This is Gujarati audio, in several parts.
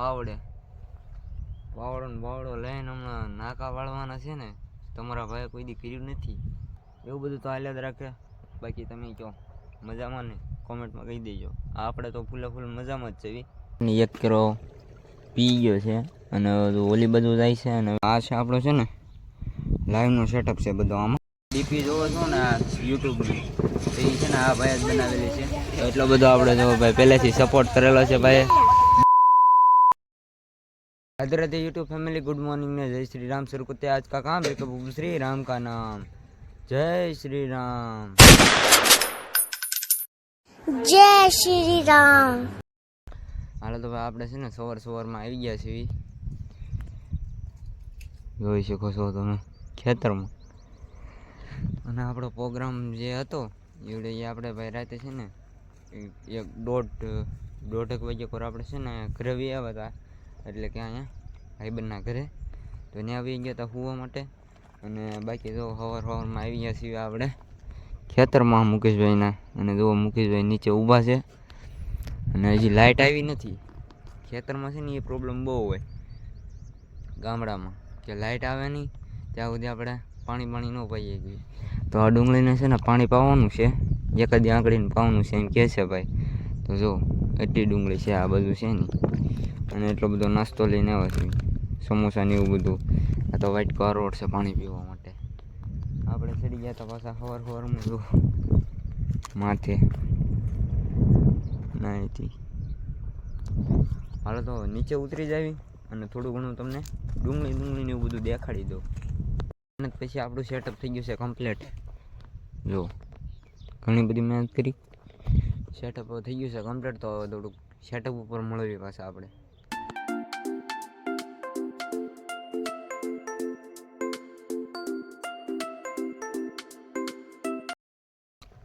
પાવડે પાવડો ને પાવડો લઈને હમણાં નાકા વાળવાના છે ને, તમારા ભાઈ કોઈ દી કર્યું નથી. એવું બધું તો હાલ્યા જ રાખે. બાકી તમે કહો, મજામાં ને? કોમેન્ટમાં કહી દેજો. આપણે તો ફૂલે ફૂલ મજામાં જ છે એક કેરો, પી ગયો છે અને ઓલી બધું જાય છે અને આ છે આપણો છે ને લાઈવનો સેટઅપ છે બધો આમાં. ડીપી જોવો છો ને આ યુટ્યુબની એ છે ને આ ભાઈ જ બનાવેલી છે. એટલો બધો આપણે જો ભાઈ પહેલેથી સપોર્ટ કરેલો છે ભાઈ हजरत यूट्यूब फैमिली गुड मॉर्निंग में जय श्री राम शुरू करते हैं आज का काम है कबूल श्री राम का नाम जय श्री राम જય શ્રી રામ હાલો તો ભાઈ આપણે છે ને સવાર સવારમાં આવી ગયા છીએ જોઈ શકો છો તમે ખેતરમાં અને આપણો પ્રોગ્રામ જે હતો એવડે એ આપણે ભાઈ રાતે છે ને એક- એક દોઢ દોઢેક વાગે પર આપણે છે ને ઘરે બી આવ્યા હતા એટલે કે અહીંયા ભાઈબંધના ઘરે. તો ત્યાં આવી ગયા હતા હુવા માટે. અને બાકી જો હવાર હવારમાં આવી ગયા છીએ આપણે ખેતરમાં મુકેશભાઈના. અને જો મુકેશભાઈ નીચે ઊભા છે. અને હજી લાઇટ આવી નથી. ખેતરમાં છે ને એ પ્રોબ્લેમ બહુ હોય ગામડામાં, કે લાઇટ આવે નહીં, ત્યાં સુધી આપણે પાણી પાણી ન પાઈએ ગયું તો આ ડુંગળીને છે ને પાણી પાવાનું છે. એકાદી આંકડીને પાવાનું છે એમ કહે છે ભાઈ. તો જો એટલી ડુંગળી છે આ બધું છે ને. અને એટલો બધો નાસ્તો લઈને આવે છે. સમોસા ને એવું બધું. આ તો વાઇટ કાર રોડ છે પાણી પીવા માટે. આપણે ચડી ગયા હતા પાછા હવાર સવારમાં જો. માથે. નાહીથી હાલો તો નીચે ઉતરી જાવી અને થોડું ઘણું તમને ડુંગળી ડુંગળીને એવું બધું દેખાડી દઉં. અને પછી આપણું સેટઅપ થઈ ગયું છે કમ્પ્લીટ જો, ઘણી બધી મહેનત કરી. સેટઅપ થઈ ગયું છે કમ્પ્લીટ તો થોડુંક સેટઅપ ઉપર મળવી પાછા આપણે.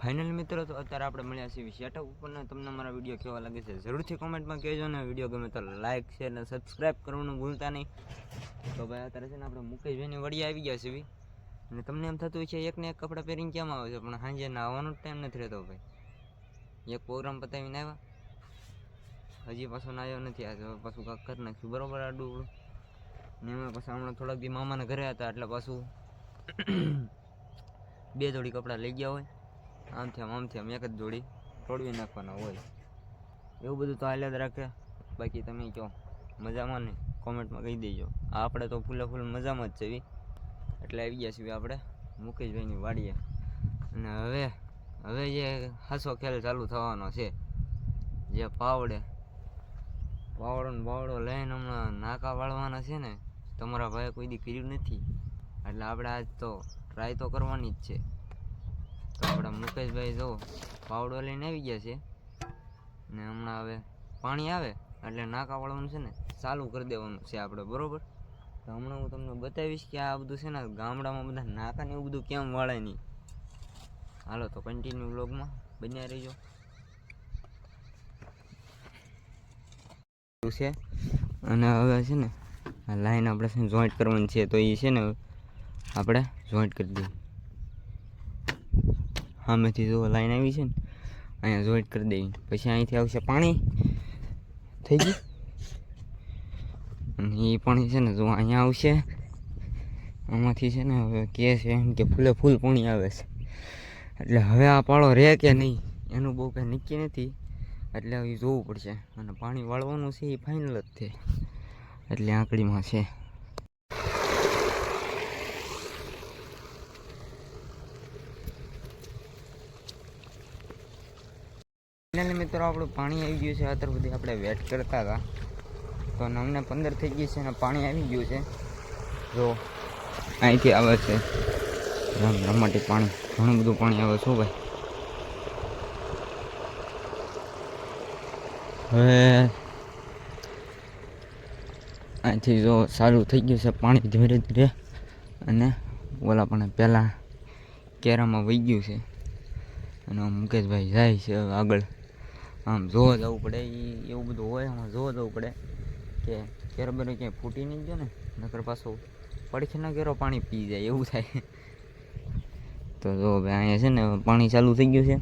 ફાઇનલ મિત્રો, તો અત્યારે આપણે મળ્યા છીએ સેટઅપ ઉપરના. તમને મારા વીડિયો કેવા લાગે છે જરૂરથી કોમેન્ટમાં કહેજો ને. વીડિયો ગમે તો લાઇક શેર અને સબસ્ક્રાઇબ કરવાનું ભૂલતા નહીં. તો ભાઈ, અત્યારે છે ને આપણે મુકેશભાઈની વડી આવી ગયા છે અને તમને એમ થતું છે એકને એક કપડાં પહેરીને કેમ આવે છે? પણ સાંજે નાહવાનો જ ટાઈમ નથી રહેતો ભાઈ. એક પ્રોગ્રામ પતાવીને આવ્યા. હજી પાછો નાહ્યો નથી આજે પાછું કાંક કરી નાખ્યું. બરાબર આડું ને એમાં પાછા હમણાં થોડાક દી મામાના ઘરે હતા એટલે પાછું બે જોડી કપડાં લઈ ગયા હોય. આમ આમથી આમ એક જ જોડી તોડવી નાખવાના હોય. એવું બધું તો હાલ્યા જ રાખે. બાકી તમે કહો, મજામાં ને? કોમેન્ટમાં કહી દેજો. આ આપણે તો ફૂલે ફૂલ મજામાં જ છે એટલે આવી ગયા છીએ આપણે, મુકેશભાઈની વાડીએ. અને હવે હવે જે હાસો ખેલ ચાલુ થવાનો છે, જે પાવડે. પાવડો ને બાવડો લઈને હમણાં નાકા વાળવાના છે ને, તમારા ભાઈએ કોઈ દી કર્યું નથી. એટલે આપણે આજ તો ટ્રાય તો કરવાની જ છે. મુકેશભાઈ જો પાવડો લઈને આવી ગયા છે. ને હમણાં હવે પાણી આવે એટલે નાકા વાળવાનું છે ને ચાલુ કરી દેવાનું છે આપણે, બરોબર? તો હમણાં હું તમને બતાવીશ કે આ બધું છે ને ગામડામાં બધા નાકા ને એવું બધું કેમ વાળે નહીં. હાલો તો કન્ટિન્યુ બ્લોગમાં બન્યા રહીજો. છે. અને હવે છે ને આ લાઈન આપણે છે જોઈન્ટ કરવાની છે, તો એ છે ને આપણે જોઈન્ટ કરી દઈએ. સામેથી જો લાઈન આવી છે ને, અહીંયા જોઈન્ટ કરી દેવી પછી અહીંથી આવશે પાણી. થઈ ગયું? અને એ પાણી છે ને જો અહીંયા આવશે, આમાંથી છે ને હવે કે છે એમ કે ફૂલે ફૂલ પાણી આવે છે. એટલે હવે આ પાળો રહે કે નહીં, એનું બહુ કંઈ નક્કી નથી. એટલે હવે જોવું પડશે. અને પાણી વાળવાનું છે એ ફાઇનલ જ છે. એટલે આંકડીમાં છે. ફાઇનલી મિત્રો, આપણું પાણી આવી ગયું છે. અત્યાર સુધી આપણે વેટ કરતા હતા. તો નવને પંદર થઈ ગઈ છે અને પાણી આવી ગયું છે. જો, અહીંથી આવે છે. રમ, રમાટી પાણી. ઘણું બધું પાણી આવે છે ભાઈ. હવે અહીંથી જો સારું થઈ ગયું છે પાણી ધીરે ધીરે. અને ઓલા પણ પહેલાં કેરામાં વહી ગયું છે. અને મુકેશભાઈ જાય છે આગળ. આમ જોવા જવું પડે એ એવું બધું હોય, આમાં જોવા જવું પડે. કે કેરો બેરો ક્યાંય ફૂટી નહીં ગયો ને, નકર પડખે પડખેના કેરો પાણી પી જાય, એવું થાય. તો જો હવે અહીંયા છે ને, પાણી ચાલુ થઈ ગયું છે.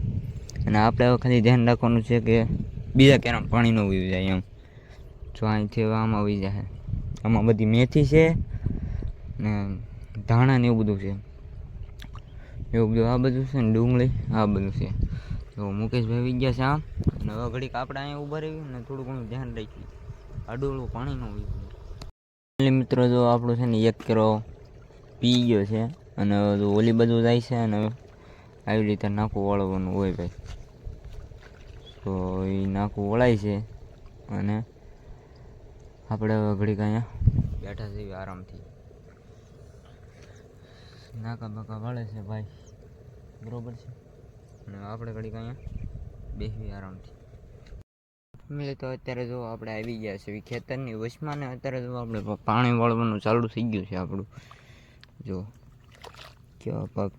અને આપણે હવે ખાલી ધ્યાન રાખવાનું છે કે બીજા કેરામાં પાણી ન વયું જાય એમ. જો અહીંથી હવે આમાં આવી જાય આમાં બધી મેથી છે ને ધાણા ને એવું બધું છે. એવું બધું આ બધું છે ને ડુંગળી, આ બધું છે. તો મુકેશભાઈ વિજ્ઞા છે આમ અને હવે ઘડીક આપણે અહીંયા ઊભા રહીએ ને થોડું ઘણું ધ્યાન રાખીએ. આડું પાણી ન હોય. મિત્રો, જો આપણું છે ને એક કિલો પી ગયો છે, અને જો ઓલી બધું જાય છે, અને આવી રીતે નાખું વળવાનું હોય ભાઈ. તો એ નાખું વળાય છે, અને આપણે હવે ઘડીક અહીંયા બેઠા છીએ આરામથી. નાકા બાકા વળે છે ભાઈ. બરોબર છે? અને આપણે ઘડીક અહીંયા બેસી આરામથી. ફેમિલી તો અત્યારે જો આપણે આવી ગયા છે ખેતરની વચમાં ને અત્યારે જો આપણે પાણી વાળવાનું ચાલુ થઈ ગયું છે આપણું. જો, કેવા પગ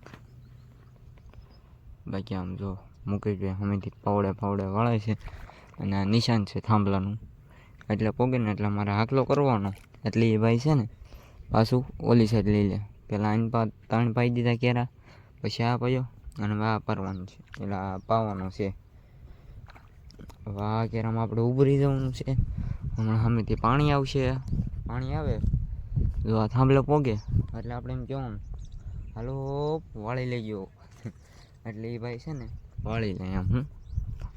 બાકી આમ જો મુકેશભાઈ હમેથી પાવડે પાવડે વાળે છે. અને આ નિશાન છે થાંભલાનું. એટલે પોગે ને એટલે મારે હાકલો કરવાનો. એટલે એ ભાઈ છે ને પાછું ઓલી સાઈડ લઈ લે. પહેલાં આઈને પા ત્રણ પાઈ દીધા કેરા, પછી આ પાયો. અને વા પરવાનું છે. એટલે પાવાનું છે. વા કેરામાં આપણે ઊભું રહી જવાનું છે. હમણાં સામેથી પાણી આવશે. પાણી આવે? જો આ થાંભલો પોગે. એટલે આપણે એમ કહેવાનું, હાલો, વાળી લઈ ગયો એટલે એ ભાઈ છે ને, વાળી લે એમ હું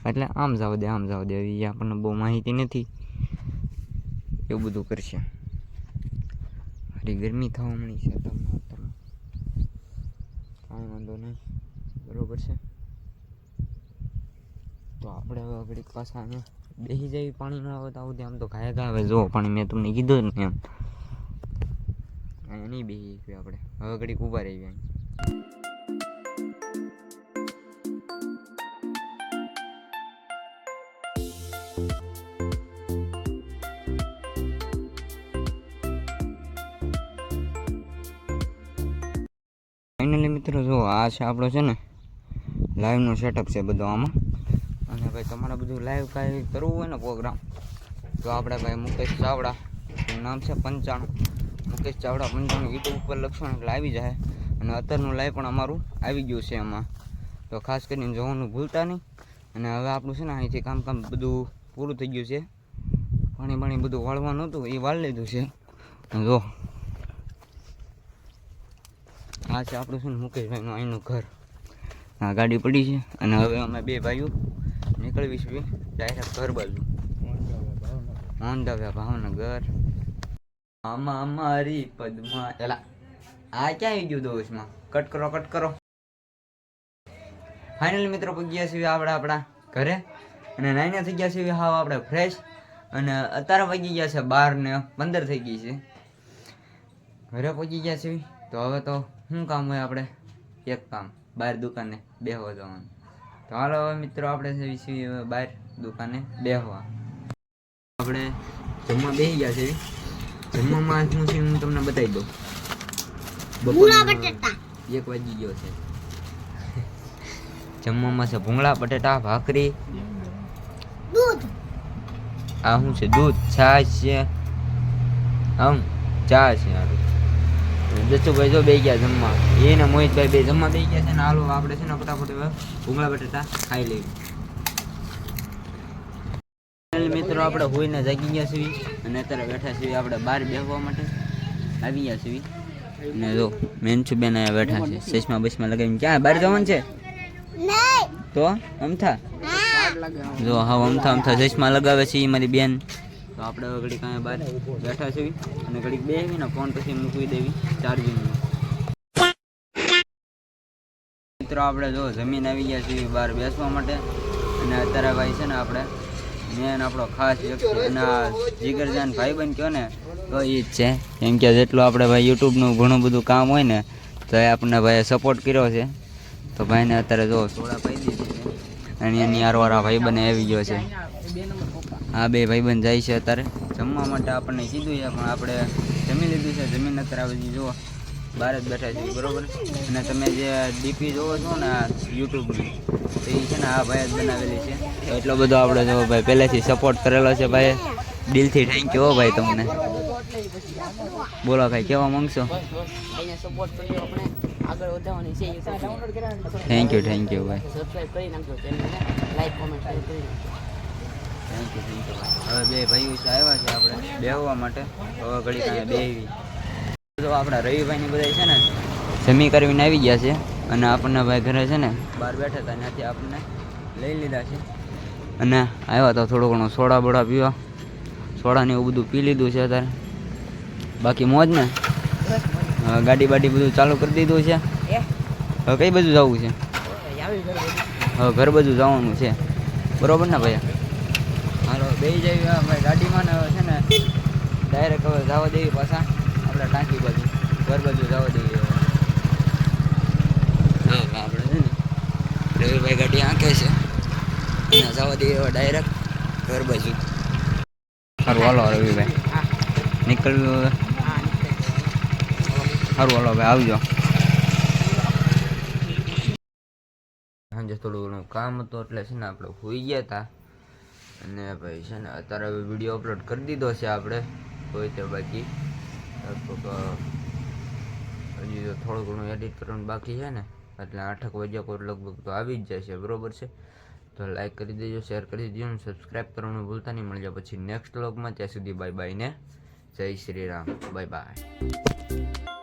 એટલે આમ જાવ દે, આમ જાવ દે. એ આપણને બહુ માહિતી નથી. એવું બધું કરશે. હારી ગરમી થવા મળી છે. તમને કાંઈ વાંધો નહીં બરોબર છે. તો આપણે હવે ઘડીક પાછા અહીંયા બેસી જાય પાણી ન આવે તો આવું આમ તો ઘાય ઘા આવે જો, પાણી મેં તમને કીધું ને એમ. અહીંયા નહીં બેસી શકીએ આપણે. હવે ઘડીક ઊભા રહી ગયા ફાઇનલી મિત્રો, જો, આ છે આપણો છે ને લાઈવનો સેટઅપ છે બધો આમાં. અને ભાઈ તમારે બધું લાઈવ કાંઈ કરવું હોય ને પ્રોગ્રામ તો આપણે ભાઈ મુકેશ ચાવડા નામ છે પંચાણું. મુકેશ ચાવડા પંચાણું યુટ્યુબ ઉપર લખશો એટલે આવી જાય. અને અત્યારનું લાઈવ પણ અમારું આવી ગયું છે એમાં તો ખાસ કરીને જોવાનું ભૂલતા નહીં. અને હવે આપણું છે ને અહીંથી કામ કામ બધું પૂરું થઈ ગયું છે. પાણી પાણી બધું વાળવાનું હતું, એ વાળ લીધું છે. જો. આ છે આપણું છે ને મુકેશભાઈનું અહીંનું ઘર. આ ગાડી પડી છે. અને હવે અમે બે ભાઈઓ નીકળવી છીએ ડાયરેક્ટ ઘર બાજુ. મોહનદાવ્યા ભાવનગર. આમાં અમારી પદમાં, એલા, આ ક્યાં આવી ગયું દોષમાં? કટ કરો કટ કરો. ફાઇનલ મિત્રો પગ્યા છીએ આપણે, આપણા ઘરે. અને નાઈને થઈ ગયા છીએ હાવ આપણે ફ્રેશ અને અત્યારે પગી ગયા છે બાર ને પંદર થઈ ગઈ છે. ઘરે પહોંચી ગયા છીએ તો હવે તો શું કામ હોય આપણે? એક કામ. બહાર દુકાને બેહવા જવાનું. તો હાલો હવે મિત્રો આપણે છે બહાર દુકાને બેહવા. આપણે જમવા બેસી ગયા છે. જમવામાં શું છે હું તમને બતાવી દઉં. એક વાગી ગયો છે. જમવામાં છે ભૂંગળા બટેટા ભાખરી. દૂધ. આ શું છે? દૂધ છાશ છે. આમ ચા છે હારું દસુભાઈ જો બે ગયા જમવા. એ ને મોહિતભાઈ બે જમવા બે ગયા છે ને હાલો આપણે છે ને ફટાફટ ભૂંગળા બટેટા ખાઈ લઈએ. મિત્રો આપણે હોઈને જાગી ગયા છીએ અને અત્યારે બેઠા છીએ આપણે બહાર બેસવા માટે. આવી ગયા છીએ. ને જો મેનસુબેન અહીંયા બેઠા છે. ચશ્મા બસમાં લગાવીને ક્યાં? બહાર જવાનું છે? તો? અમથા? જો હા અમથા અમથા ચશ્મા લગાવે છે એ મારી બેન. તો આપણે ઘડીક અહીંયા બહાર બેઠા છીએ અને ઘડીક બેસી ને ફોન પછી મૂકવી દેવી ચાર્જિંગમાં મિત્રો, આપણે જો જમીન આવી ગયા છીએ બહાર બેસવા માટે અને અત્યારે ભાઈ છે ને આપણે મેન આપણો ખાસ વ્યક્તિ અને જીગરજાન જીગરજાન ભાઈબંધ કહો ને, તો એ જ છે. કેમ કે જેટલું આપણે ભાઈ યુટ્યુબનું ઘણું બધું કામ હોય ને, તો એ આપણને ભાઈએ સપોર્ટ કર્યો છે. તો ભાઈને અત્યારે જો સોડા પાઈ દીધી છે. અને એની આરવારા ભાઈ બને આવી ગયો છે. આ બે ભાઈબંધ જાય છે અત્યારે. જમવા માટે આપણને કીધું છે પણ આપણે જમી લીધું છે. જમીન અત્યારે આવી જુઓ, બહાર જ બેઠા છીએ, બરોબર? અને તમે જે ડીપી જોવો છો ને આ યુટ્યુબની તો એ છે ને આ ભાઈ જ બનાવેલી છે. એટલો બધો આપણે જો ભાઈ પહેલેથી સપોર્ટ કરેલો છે ભાઈ. દિલથી થેન્ક યુ હો ભાઈ તમને. બોલો ભાઈ, કેવા માંગશો? થેન્ક યુ થેન્ક યુ ભાઈ. સબસ્ક્રાઇબ કરી નાખજો ચેનલને લાઈક કોમેન્ટ કરી થેન્ક યુ થેન્ક યુ હવે બે ભાઈઓ છે આવ્યા છે આપણે બેહવા માટે. હવે ઘડી કાંઈ બેહવી તો આપણા રવિભાઈની બધા છે ને જમી કરીને આવી ગયા છે અને આપણને ભાઈ ઘરે છે ને બહાર બેઠા હતા ત્યાંથી આપણને લઈ લીધા છે. અને આવ્યા તો થોડો ઘણો સોડા બોડા પીવા. સોડાને એવું બધું પી લીધું છે અત્યારે. બાકી મોજ ને? ગાડી બાડી બધું ચાલુ કરી દીધું છે. હવે કઈ બાજુ જવું છે? હવે ઘર બાજુ જવાનું છે. બરોબર ને ભાઈ? બે જઈએ અમે ગાડીમાં ને છે ને ડાયરેક્ટ હવે જવા દેવી પાછા. આપણે ટાંકી બાજુ ઘર બાજુ જવા દઈએ. હવે. આપણે છે ને રવિભાઈ ગાડી આંકે છે. અને જવા દઈએ હવે ડાયરેક્ટ ઘર બાજુ. સારું હાલો રવિભાઈ નીકળ્યું હવે. સારું હાલો ભાઈ આવજો. સાંજે થોડું ઘણું કામ હતું એટલે છે ને આપણે હોઈ ગયા હતા અને ભાઈ છે ને અત્યારે હવે વીડિયો અપલોડ કરી દીધો છે આપણે. કોઈ તે બાકી. હજી તો થોડું ઘણું એડિટ કરવાનું બાકી છે ને. એટલે આઠક વાગ્યા કોઈ લગભગ તો આવી જ છે બરોબર છે? તો લાઈક કરી દેજો શેર કરી દેજો અને સબસ્ક્રાઈબ કરવાનું ભૂલતા નહીં. મળી પછી નેક્સ્ટ વ્લોગમાં ત્યાં સુધી બાય બાય ને. જય શ્રી રામ. Bye bye